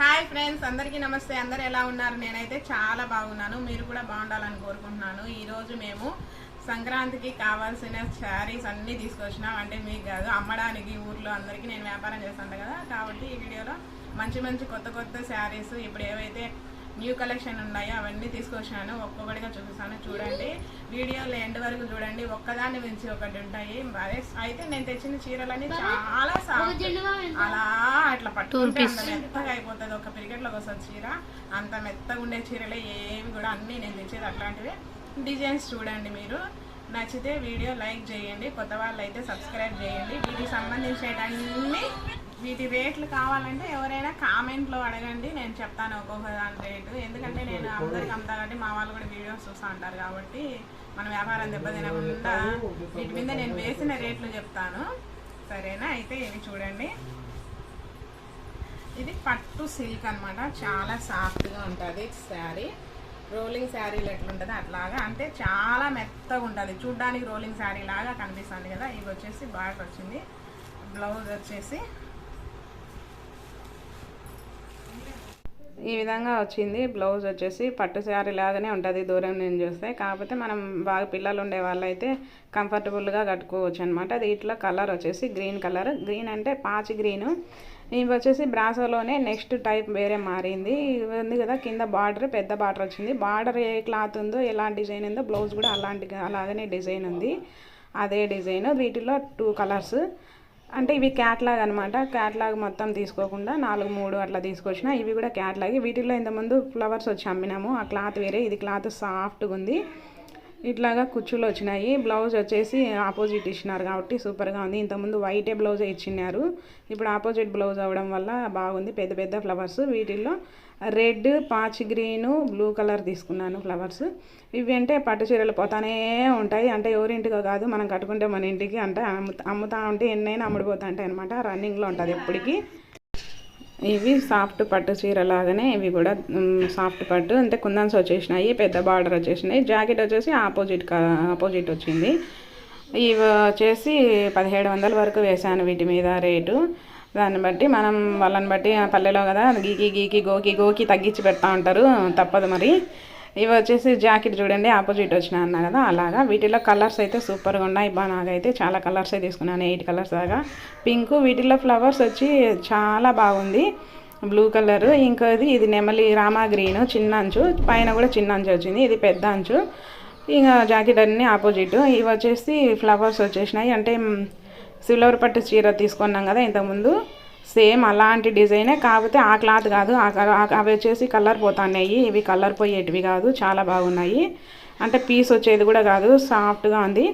Hi friends అందరికీ నమస్తే. అందరు ఎలా ఉన్నారు? నేనైతే చాలా బాగున్నాను. మీరు కూడా బాగుండాలని కోరుకుంటున్నాను. ఈరోజు మేము సంక్రాంతికి కావాల్సిన శారీస్ అన్నీ తీసుకొచ్చినాం. అంటే మీకు కాదు అమ్మడానికి ఊర్లో అందరికీ నేను వ్యాపారం చేస్తాను కదా. కాబట్టి ఈ వీడియోలో మంచి మంచి కొత్త కొత్త శారీస్ ఇప్పుడు ఏవైతే న్యూ కలెక్షన్ ఉన్నాయో అవన్నీ తీసుకొచ్చినాను. ఒక్కొక్కటిగా చూపిస్తాను. చూడండి. వీడియోలో ఎండ్ వరకు చూడండి. ఒక్కదాన్ని మించి ఒకటి ఉంటాయి. అదే అయితే నేను తెచ్చిన చీరలన్నీ చాలా సాఫ్ట్. అట్లా పట్టుకుంటే అంత మెత్తగా అయిపోతుంది. ఒక పిరికెట్లోకి వస్తుంది చీర అంత మెత్తగా ఉండే చీరలే ఏవి కూడా అన్నీ నేను తెచ్చేది అట్లాంటివి. డిజైన్స్ చూడండి మీరు. నచ్చితే వీడియో లైక్ చేయండి. కొత్త వాళ్ళు అయితే సబ్స్క్రైబ్ చేయండి. వీటికి సంబంధించినవన్నీ వీటి రేట్లు కావాలంటే ఎవరైనా కామెంట్లో అడగండి. నేను చెప్తాను ఒక్కొక్క దాని రేటు. ఎందుకంటే నేను అందరికి అమ్ముతా కాబట్టి మా వాళ్ళు కూడా వీడియోస్ చూస్తూ ఉంటారు కాబట్టి మన వ్యాపారం దెబ్బతినకుండా వీటి మీద నేను వేసిన రేట్లు చెప్తాను. సరేనా? అయితే ఇవి చూడండి. ఇది పట్టు సిల్క్ అన్నమాట. చాలా సాఫ్ట్గా ఉంటుంది శారీ. రోలింగ్ శారీలు ఎట్లుంటుంది అట్లాగా. అంటే చాలా మెత్తగా ఉంటుంది. చూడ్డానికి రోలింగ్ శారీ లాగా కనిపిస్తుంది కదా. ఇది వచ్చేసి బాగా వచ్చింది. బ్లౌజ్ వచ్చేసి ఈ విధంగా వచ్చింది. బ్లౌజ్ వచ్చేసి పట్టు శారీ లాగానే ఉంటుంది దూరం నుంచి చూస్తే. కాకపోతే మనం బాగా పిల్లలు ఉండే వాళ్ళైతే కంఫర్టబుల్గా కట్టుకోవచ్చు అనమాట అది ఇట్లా కలర్ వచ్చేసి గ్రీన్ కలర్. గ్రీన్ అంటే పాచి గ్రీను. ఇవి వచ్చేసి బ్రాసోలోనే నెక్స్ట్ టైప్ వేరే మారింది. ఉంది కదా కింద బార్డర్ పెద్ద బార్డర్ వచ్చింది. బార్డర్ ఏ క్లాత్ ఉందో ఎలాంటి డిజైన్ ఉందో బ్లౌజ్ కూడా అలాంటి అలాగనే డిజైన్ ఉంది. అదే డిజైన్. వీటిలో టూ కలర్స్. అంటే ఇవి క్యాట్లాగ్ అనమాట క్యాట్లాగ్ మొత్తం తీసుకోకుండా నాలుగు మూడు అట్లా తీసుకొచ్చిన ఇవి కూడా క్యాట్లాగ్. వీటిల్లో ఇంతకుముందు ఫ్లవర్స్ వచ్చి అమ్మినాము. ఆ క్లాత్ వేరే ఇది క్లాత్ సాఫ్ట్గా ఉంది ఇట్లాగా కుచ్చులు వచ్చినాయి. బ్లౌజ్ వచ్చేసి ఆపోజిట్ ఇచ్చినారు కాబట్టి సూపర్గా ఉంది. ఇంతకుముందు వైటే బ్లౌజ్ ఇచ్చినారు ఇప్పుడు ఆపోజిట్ బ్లౌజ్ అవ్వడం వల్ల బాగుంది. పెద్ద పెద్ద ఫ్లవర్స్. వీటిల్లో రెడ్ పాచి గ్రీను బ్లూ కలర్ తీసుకున్నాను ఫ్లవర్స్. ఇవి అంటే పట్టు చీరలు పోతానే ఉంటాయి. అంటే ఎవరింటికో కాదు. మనం కట్టుకుంటే మన ఇంటికి అంటే. అమ్ముతా అమ్ముతా ఉంటే ఎన్నైనా అమ్ముడిపోతా ఉంటాయి అనమాట రన్నింగ్లో ఉంటుంది ఎప్పటికీ. ఇవి సాఫ్ట్ పట్టు చీర లాగానే ఇవి కూడా సాఫ్ట్ పట్టు. అంటే కుందన్స్ వచ్చేసినాయి పెద్ద బార్డర్ వచ్చేసినాయి. జాకెట్ వచ్చేసి ఆపోజిట్ ఆపోజిట్ వచ్చింది. ఇవి వచ్చేసి పదిహేడు వందల వరకు వేశాను వీటి మీద రేటు. దాన్ని బట్టి మనం వాళ్ళని బట్టి ఆ పల్లెలో కదా గీకి గీకి గోకి గోకి తగ్గించి పెడతా ఉంటారు. తప్పదు మరి. ఇవి వచ్చేసి జాకెట్ చూడండి ఆపోజిట్ వచ్చిన అన్నా కదా అలాగా. వీటిలో కలర్స్ అయితే సూపర్గా ఉన్నాయి. బా నాకైతే చాలా కలర్స్ తీసుకున్నాను ఎయిట్ కలర్స్ దాకా. పింక్ వీటిలో ఫ్లవర్స్ వచ్చి చాలా బాగుంది. Blue colour. ఇంకోది ఇది నెమలి రామా గ్రీన్ చిన్న అంచు. పైన కూడా చిన్న అంచు వచ్చింది ఇది పెద్ద అంచు. ఇంకా జాకెట్ అన్నీ ఆపోజిట్. ఇవి వచ్చేసి ఫ్లవర్స్ వచ్చేసినాయి. అంటే సిల్వర్ పట్టు చీర తీసుకున్నాం కదా ఇంతకుముందు. సేమ్ అలాంటి డిజైనే కాకపోతే ఆ క్లాత్ కాదు. ఆ అవి వచ్చేసి కలర్ పోతున్నాయి. ఇవి కలర్ పోయేటివి కాదు. చాలా బాగున్నాయి. అంటే పీస్ వచ్చేది కూడా కాదు. సాఫ్ట్గా ఉంది.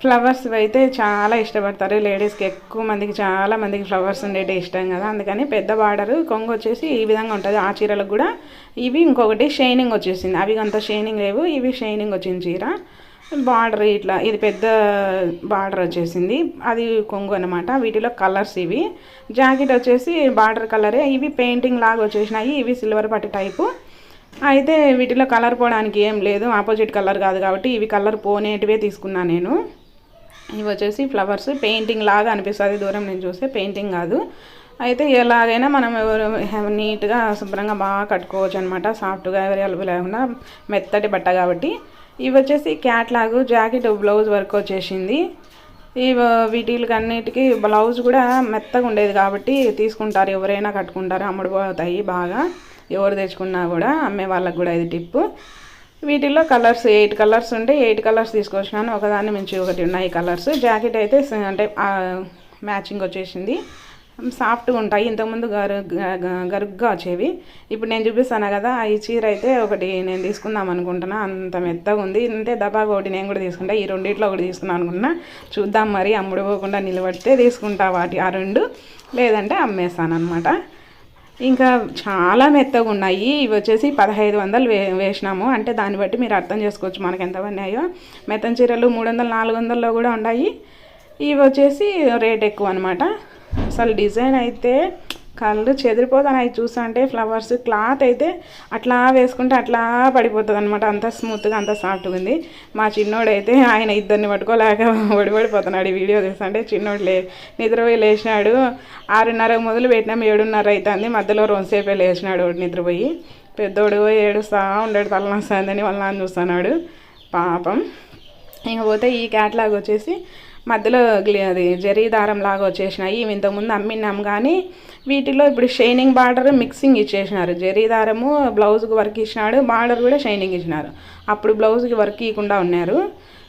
ఫ్లవర్స్ అయితే చాలా ఇష్టపడతారు. లేడీస్కి ఎక్కువ మందికి చాలా మందికి ఫ్లవర్స్ ఉండేటి ఇష్టం కదా. అందుకని పెద్ద బార్డర్ కొంగు వచ్చేసి ఈ విధంగా ఉంటుంది. ఆ చీరలకు కూడా. ఇవి ఇంకొకటి షైనింగ్ వచ్చేసింది. అవి అంత షైనింగ్ లేవు. ఇవి షైనింగ్ వచ్చింది చీర. బార్డర్ ఇట్లా ఇది పెద్ద బార్డర్ వచ్చేసింది. అది కొంగు అనమాట వీటిలో కలర్స్ ఇవి. జాకెట్ వచ్చేసి బార్డర్ కలరే. ఇవి పెయింటింగ్ లాగా వచ్చేసినాయి. ఇవి సిల్వర్ పట్టు టైపు. అయితే వీటిలో కలర్ పోవడానికి ఏం లేదు. ఆపోజిట్ కలర్ కాదు కాబట్టి ఇవి కలర్ పోనేటివే తీసుకున్నాను నేను. ఇవి వచ్చేసి ఫ్లవర్స్. పెయింటింగ్ లాగా అనిపిస్తుంది. దూరం నేను చూస్తే పెయింటింగ్ కాదు. అయితే ఎలాగైనా మనం ఎవరు నీట్గా శుభ్రంగా బాగా కట్టుకోవచ్చు అనమాట సాఫ్ట్గా ఎవరి అలుపు లేకుండా మెత్తటి బట్ట కాబట్టి. ఇవి వచ్చేసి క్యాట్లాగ్ జాకెట్ బ్లౌజ్ వర్క్ వచ్చేసింది. ఈ వీటికి అన్నిటికీ బ్లౌజ్ కూడా మెత్తగా ఉండేది కాబట్టి తీసుకుంటారు. ఎవరైనా కట్టుకుంటారు అమ్ముడుపోతాయి బాగా. ఎవరు తెచ్చుకున్నా కూడా అమ్మే వాళ్ళకి కూడా ఇది టిప్పు. వీటిల్లో కలర్స్ ఎయిట్ కలర్స్ ఉంటే ఎయిట్ కలర్స్ తీసుకొచ్చినాను. ఒకదాన్ని మించి ఒకటి ఉన్నాయి కలర్స్. జాకెట్ అయితే అంటే మ్యాచింగ్ వచ్చేసింది. సాఫ్ట్గా ఉంటాయి. ఇంతకుముందు గరు గరుగ్గా వచ్చేవి. ఇప్పుడు నేను చూపిస్తాను కదా ఈ చీర అయితే ఒకటి నేను తీసుకుందాం అనుకుంటున్నా. అంత మెత్తగా ఉంది. అంటే దబాగా ఒకటి నేను కూడా తీసుకుంటా. ఈ రెండిట్లో ఒకటి తీసుకుందాం అనుకున్నా చూద్దాం మరి అమ్ముడు పోకుండా నిలబడితే తీసుకుంటా వాటి ఆ రెండు. లేదంటే అమ్మేస్తాను అనమాట ఇంకా చాలా మెత్తగా ఉన్నాయి. ఇవి వచ్చేసి పదహైదు వందలు వే వేసినాము. అంటే దాన్ని బట్టి మీరు అర్థం చేసుకోవచ్చు మనకి ఎంత పడినాయో. మెత్తని చీరలు మూడు వందలు నాలుగు వందల్లో కూడా ఉన్నాయి. ఇవి వచ్చేసి రేట్ ఎక్కువ అనమాట అసలు డిజైన్ అయితే కళ్ళు చెదిరిపోతాయి చూస్తుంటే ఫ్లవర్స్ క్లాత్ అయితే అట్లా వేసుకుంటే అట్లా పడిపోతుంది అనమాట అంత స్మూత్గా అంత సాఫ్ట్గా ఉంది. మా చిన్నోడైతే ఆయన ఇద్దరిని పట్టుకోలేక పడిపడిపోతున్నాడు ఈ వీడియో చూస్తుంటే చిన్నోడు లే నిద్రపోయి లేచినాడు. ఆరున్నర మొదలు పెట్టినాం. ఏడున్నర అవుతుంది మధ్యలో రెండుసేపే లేచినాడు నిద్రపోయి. పెద్దోడు ఏడుస్తా ఉండడు తలనొస్తుందని వాళ్ళ నాన్న చూస్తున్నాడు. పాపం. ఇంకపోతే ఈ క్యాట్లాగ్ వచ్చేసి మధ్యలో అది జరీ దారం లాగా వచ్చేసినాయి. ఇవి ఇంతకుముందు అమ్మినాం కానీ వీటిలో ఇప్పుడు షైనింగ్ బార్డర్ మిక్సింగ్ ఇచ్చేసినారు. జరీ దారము బ్లౌజ్కి వర్క్ ఇచ్చినాడు బార్డర్ కూడా షైనింగ్ ఇచ్చినారు. అప్పుడు బ్లౌజ్కి వర్క్ ఇవ్వకుండా ఉన్నారు.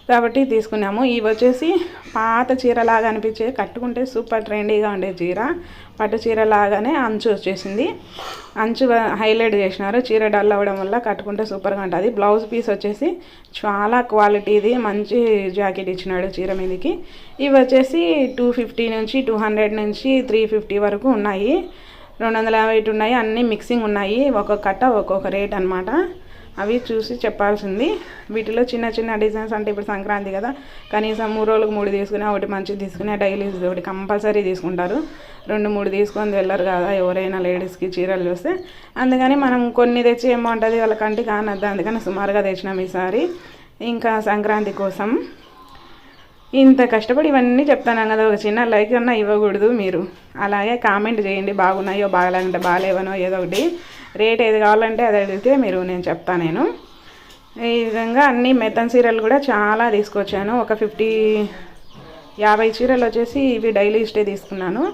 కాబట్టి తీసుకున్నాము. ఇవి వచ్చేసి పాత చీర లాగా అనిపించే కట్టుకుంటే సూపర్ ట్రెండీగా ఉండే చీర. పట్టు చీర లాగానే అంచు వచ్చేసింది. అంచు హైలైట్ చేసినారు. చీర డల్ అవ్వడం వల్ల కట్టుకుంటే సూపర్గా ఉంటుంది. బ్లౌజ్ పీస్ వచ్చేసి చాలా క్వాలిటీది. మంచి జాకెట్ ఇచ్చినాడు చీర మీదకి. ఇవి వచ్చేసి టూ ఫిఫ్టీ నుంచి టూ హండ్రెడ్ నుంచి త్రీ ఫిఫ్టీ వరకు ఉన్నాయి. రెండు వందల యాభై ఉన్నాయి. అన్నీ మిక్సింగ్ ఉన్నాయి. ఒక్కొక్క కట్ట ఒక్కొక్క రేట్ అనమాట అవి చూసి చెప్పాల్సింది. వీటిలో చిన్న చిన్న డిజైన్స్ అంటే ఇప్పుడు సంక్రాంతి కదా కనీసం మూడు రోజులకు మూడు తీసుకుని ఒకటి మంచిది తీసుకుని డైలీ ఒకటి కంపల్సరీ తీసుకుంటారు. రెండు మూడు తీసుకొని వెళ్ళరు కదా ఎవరైనా లేడీస్కి చీరలు చూస్తే. అందుకని మనం కొన్ని తెచ్చి ఏమంటుంది వాళ్ళ కంటికి కానద్దు అందుకని సుమారుగా తెచ్చినాం ఈసారి. ఇంకా సంక్రాంతి కోసం ఇంత కష్టపడి ఇవన్నీ చెప్తాను కదా. ఒక చిన్న లైక్ అన్నా ఇవ్వకూడదు మీరు. అలాగే కామెంట్ చేయండి. బాగున్నాయో బాగాలేదంటే బాగాలేవనో ఏదో ఒకటి. రేట్ ఏది కావాలంటే అది అడిగితే మీరు నేను చెప్తాను నేను. ఈ విధంగా అన్ని మెత్తన్ చీరలు కూడా చాలా తీసుకొచ్చాను. ఒక ఫిఫ్టీ యాభై చీరలు వచ్చేసి ఇవి డైలీ ఇస్టే తీసుకున్నాను.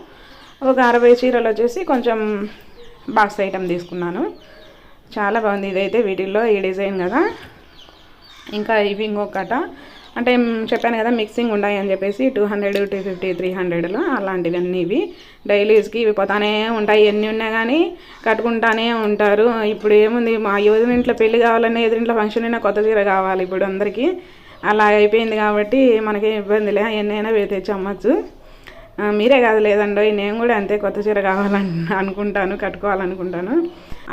ఒక అరవై చీరలు వచ్చేసి కొంచెం బాక్స్ ఐటెం తీసుకున్నాను. చాలా బాగుంది. ఇదైతే వీటిల్లో ఈ డిజైన్ కదా. ఇంకా ఇవి ఇంకొకట. అంటే చెప్పాను కదా మిక్సింగ్ ఉన్నాయి అని చెప్పేసి two hundred two fifty three హండ్రెడ్లో అలాంటివన్నీ ఇవి డైలీస్కి ఇవి పోతానే ఉంటాయి. ఎన్ని ఉన్నా కానీ కట్టుకుంటానే ఉంటారు. ఇప్పుడు ఏముంది మా ఎదురింట్లో పెళ్ళి కావాలన్నా ఎదురింట్లో ఫంక్షన్ అయినా కొత్త చీర కావాలి. ఇప్పుడు అందరికీ అలా అయిపోయింది కాబట్టి మనకేం ఇబ్బంది లే ఎన్నైనా తెచ్చి అమ్మచ్చు. మీరే కాదు లేదండో నేను కూడా అంతే కొత్త చీర కావాలని అనుకుంటాను కట్టుకోవాలనుకుంటాను.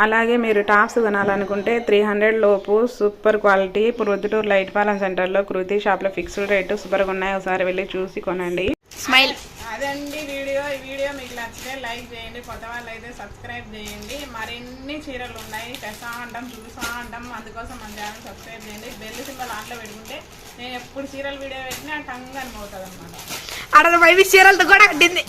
అలాగే మీరు టాప్స్ కొనాలనుకుంటే త్రీ హండ్రెడ్ లోపు సూపర్ క్వాలిటీ ప్రొద్దుటూరు లైట్ పాలెం సెంటర్లో కృతి షాప్లో ఫిక్స్డ్ రేటు సూపర్గా ఉన్నాయి. ఒకసారి వెళ్ళి చూసి కొనండి. స్మైల్. అదండి వీడియో. ఈ వీడియో మీకు నచ్చితే లైక్ చేయండి కొత్త వాళ్ళు అయితే సబ్స్క్రైబ్ చేయండి. మరిన్ని చీరలు ఉన్నాయి. తెస్తా ఉంటాం చూసా ఉంటాం అందుకోసం మన ఛానల్ సబ్స్క్రైబ్ చేయండి. బెల్ సింబల్ ఆన్లో పెట్టుకుంటే నేను ఎప్పుడు చీరలు వీడియో పెట్టినా టంగ్ అని పోతుంది అనమాట ఆడ వైవి చీరలతో కూడా అడ్డింది